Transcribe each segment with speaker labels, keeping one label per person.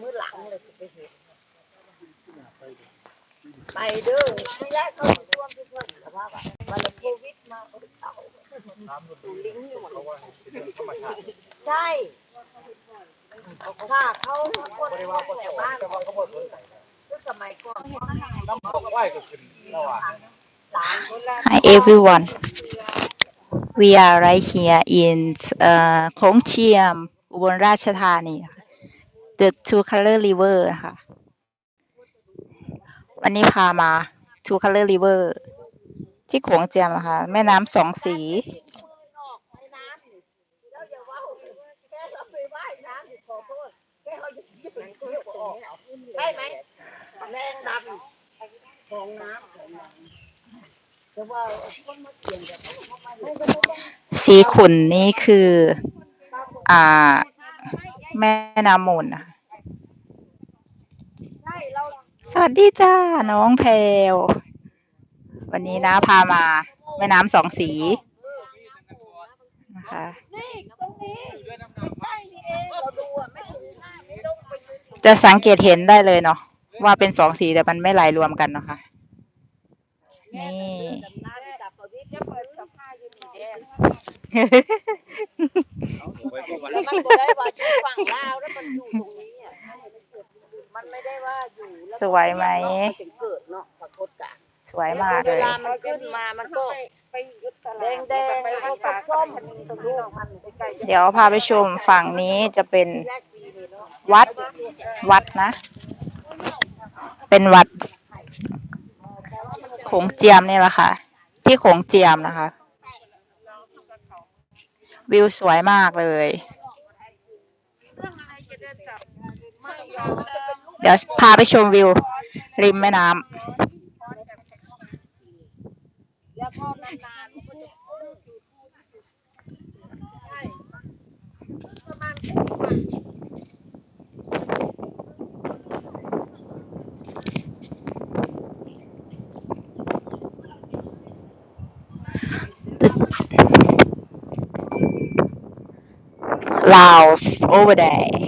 Speaker 1: มื้อหลังเลยไปเห็นไปเด้อไม่ได้เขาไปร่วมเพื่นๆแต่ว่าแบบวันโควิดมาเอาเอาดูลิงก์อยู่หมดใช่ค่ะเขาคนที่ว่าแต่บ้านเขาก็สมัยก่อน
Speaker 2: น้ำตกไหวก็ขึ้นแล้วอะ
Speaker 3: Hi everyone. We are right here in uh, Kongchiam, Ubon Ratchathani. The Two Color River ค่ะ วันนี้พามา Two Color River ที่โขงเจียมนะคะ แม่น้ำสองสี
Speaker 1: แล้วอย่าว่าแค่เราไปว่ายน้ำอยู่ขอโทษแค่เขาจะยิบหนังเที่ยวออกใช่ไหมแรงดันของน้ำของน้ำแต่ว่าคนมาเปลี่ยนแบบไม่ก็ไม่ได้
Speaker 3: สีขุนนี่คือ อ่า แม่น้ำมูลนะคะ
Speaker 1: ใช่เรา
Speaker 3: สวัสดีจ้า น้องแพลววันนี้นะพามา แม่น้ำสองสีนะคะจะสังเกตเห็นได้เลยเนาะว่าเป็นสองสีแต่มันไม่ไหลรวมกันเนาะคะนี่
Speaker 1: น้ำจับตัวนี้จะเปิดสภาพยืนแดงแล้วมันก็ได้ว่าชื่อฝั่งลาวแล้วมันอยู่ตรงนี้อะมันไม่ได้ว่าอยู่แล้ว
Speaker 3: สวยไหม
Speaker 1: มันถึงเกิดเนาะขอโทษกะ
Speaker 3: สวยมาก
Speaker 1: เว
Speaker 3: เลย
Speaker 1: ลามันขึ้นมามันก็แดงแดงๆแล้วก็ส้มตรงนี้มันใกล้ๆ
Speaker 3: เดี๋ยวพาไปชมฝั่งนี้จะเป็นวัดวัดนะ เป็นวัดโขงเจียมนี่แหละค่ะ ที่โขงเจียมนะคะ วิวสวยมากเลย เดี๋ยวพาไปชมวิว ริมแม่น้
Speaker 1: แล้วพอนานๆมันก็จะำ
Speaker 3: Laos over there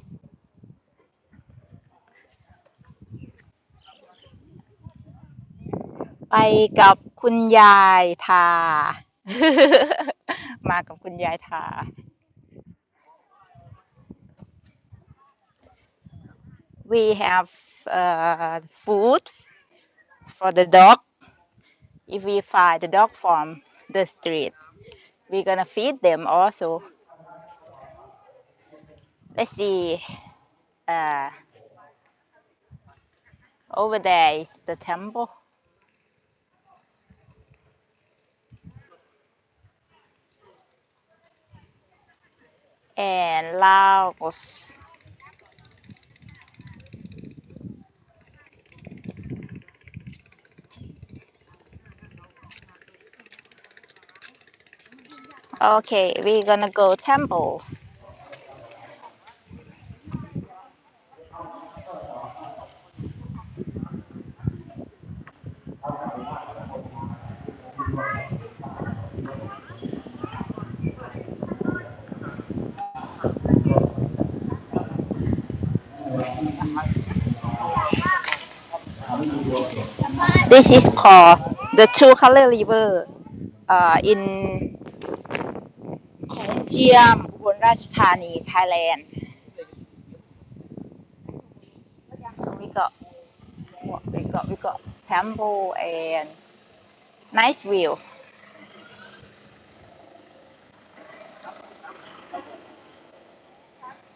Speaker 3: ไปกับคุณยายทา มากับคุณยายทา we have uh, food for the dog if we find the dog from the street we're gonna feed them also let's see uh, over there is the temple and Laos. Okay, we're gonna go temple. This is called the two color river uh, in Kongjiam, Urachthani, Thailand. So we got we got we got temple and nice view.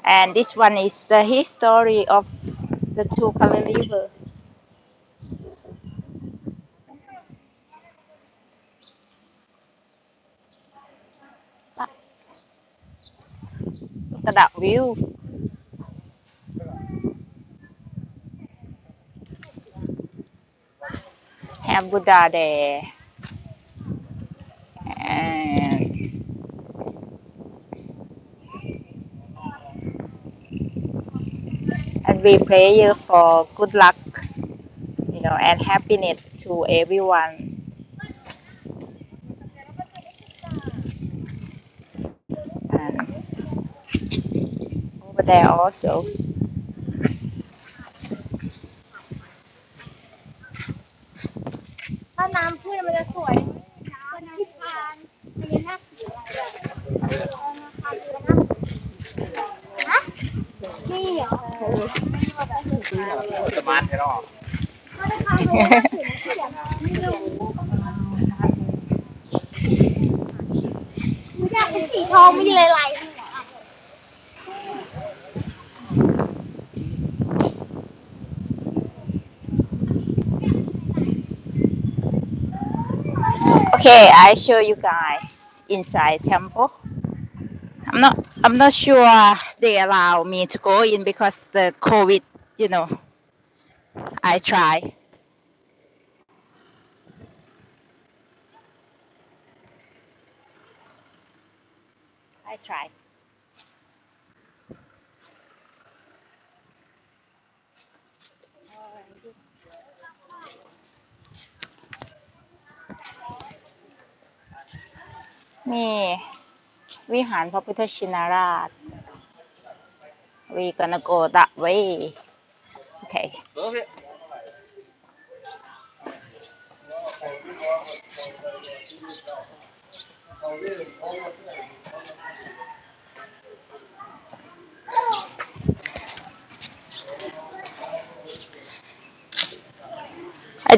Speaker 3: And this one is the history of the Tukala River. Two color river look at that view have Buddha there and we pray you for good luck you know and happiness to everyone there also
Speaker 4: ถ้
Speaker 3: Okay, I show you guys inside temple. I'm not I'm not sure they allow me to go in because the COVID, you know. I try. I try. Me วิหารพระพุทธชินราช we gonna go that way okay
Speaker 2: เออพี่
Speaker 3: I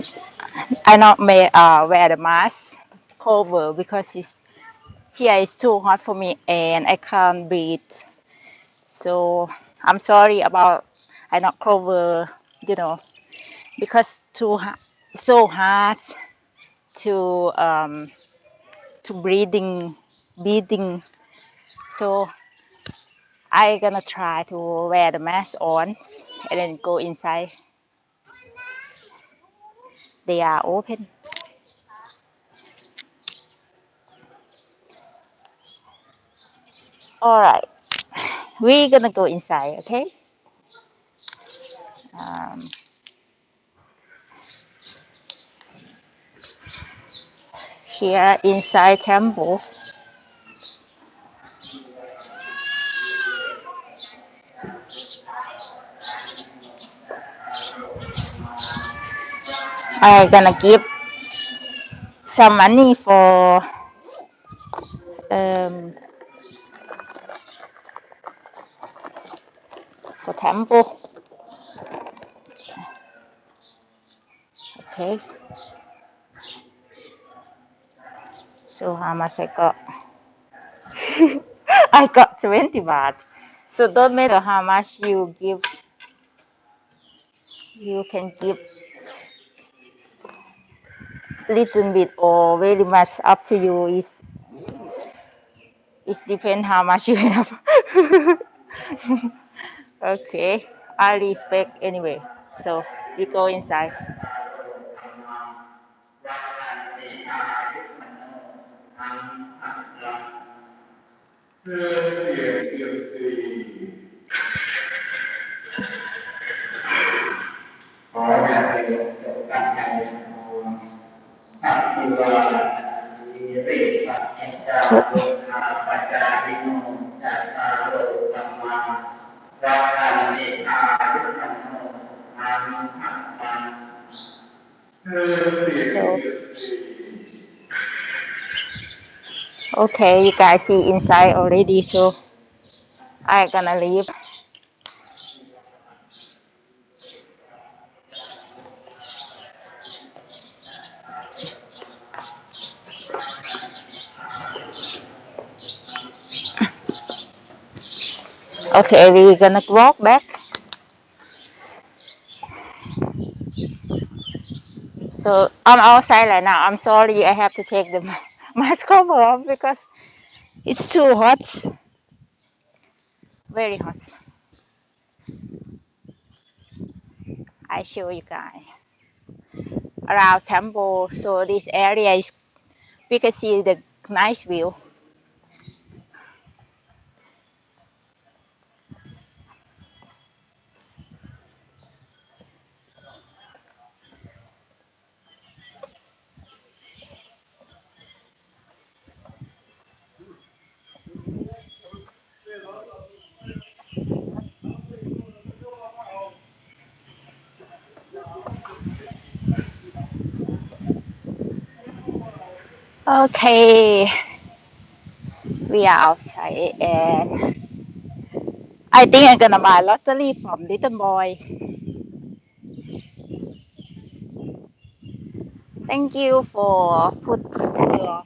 Speaker 3: I not may uh wear the mask cover because it's here is too hot for me and I can't breathe. So I'm sorry about I not cover you know because too so hard to um to breathing breathing. So I gonna try to wear the mask on and then go inside. They are open all right. We're gonna go inside okay? Um, here inside temple. I'm gonna give some money for um for temple. Okay. So how much I got? I got 20 baht. So don't matter how much you give. You can give little bit or very much up to you is it depends how much you have Okay, I respect anyway. So we go inside. okay, you guys see inside already, so I'm gonna leave. Okay, we're gonna walk back. So I'm outside right now. I'm sorry, I have to take the mask cover off because it's too hot. Very hot. I show you guys around temple. So this area is we can see the nice view. Okay, we are outside and I think I'm gonna buy lottery from little boy. Thank you for put your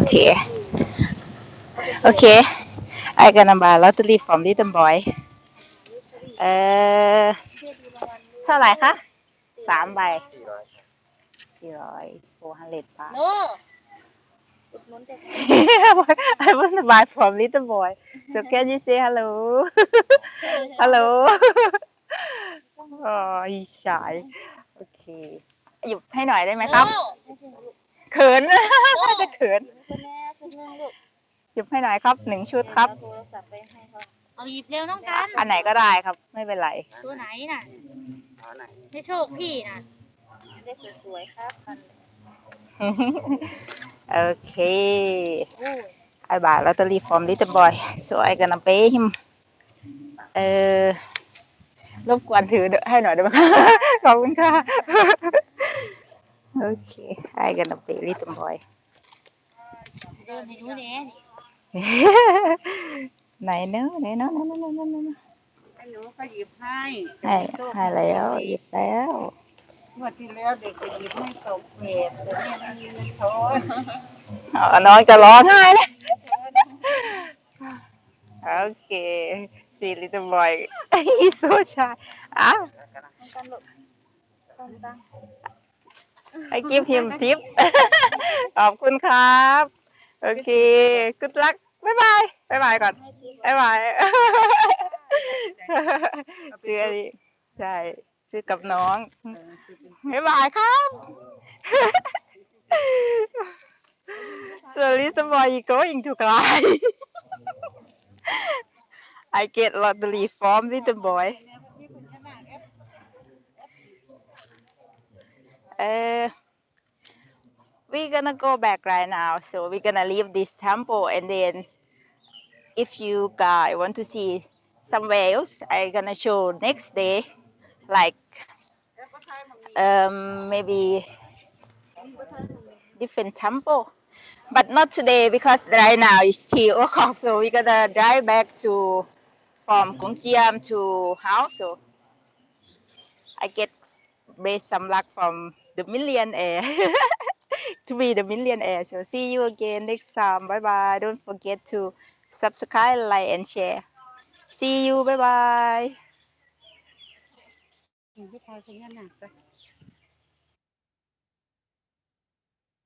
Speaker 3: okay. Okay. I gonna buy lottery from little boy. เออเท่าไหร่คะสามใบ
Speaker 2: สี่ร้อย
Speaker 3: สี่ร้อย four hundred บาท
Speaker 4: โน่อุดหนุนเด็ก
Speaker 3: I want to buy from little boy so can you say hello hello อ๋อ he's shy โอเค หยิบให้หน่อยได้ไหมครับ
Speaker 4: โน่
Speaker 3: เขินน่าจะเขิน
Speaker 4: คุณแม่คุณเงินลูก
Speaker 3: หยิบให้หน่อยครับหนึ่งชุดครับ
Speaker 4: เอาโทรศัพท์ไปให้เขาเอาหยิบเร็วน้องกัน
Speaker 3: อันไหนก็ได้ครับ ไม่เป็นไร
Speaker 4: ตัวไหนน่ะ
Speaker 2: เอาไหน
Speaker 4: ให้โชคพี่น่ะได้สวยๆครับมัน
Speaker 3: okay
Speaker 4: โอ้ย
Speaker 3: I buy lottery from little boy so I gonna pay him เออรบกวนถือให้หน่อยได้ไหม ขอบคุณค่ะ Okay, I gonna play little boy.
Speaker 4: เดินให้ดูแน่นี่
Speaker 3: này nó, này nó, nó, nó, nó, nó, nó.
Speaker 1: ให้หนูก็หยิบให้
Speaker 3: Hay, hay léo, dịp léo.
Speaker 1: เมื่อที่แล้วเด็กก็หยิบให้สองเวทแต่เนี่ยไม่มีเงินทอน
Speaker 3: Ờ, nó cho lo hai đó. Okay, see little boy. He's so shy.
Speaker 4: Ah, ตั้งตั้ง
Speaker 3: I give him tip ขอบคุณครับ โอเค good luck บ๊ายบายบ๊ายบายก่อน
Speaker 4: ให้จิ๊บ
Speaker 3: บ๊ายบายซื้ออันนี้ใช่ ซื้อกับน้องบ๊ายบายครับ so little boy is going to cry I get lottery from little boy uh, we're gonna go back right now. So we're gonna leave this temple and then if you guys want to see somewhere else i'm gonna show next day like um maybe different temple. But not today because right now it's still o'clock so we're gonna drive back to from Kumjiam to house. So i get based some luck from the millionaire to be the millionaire so see you again next time. Bye bye don't forget to subscribe like and share. See you. Bye bye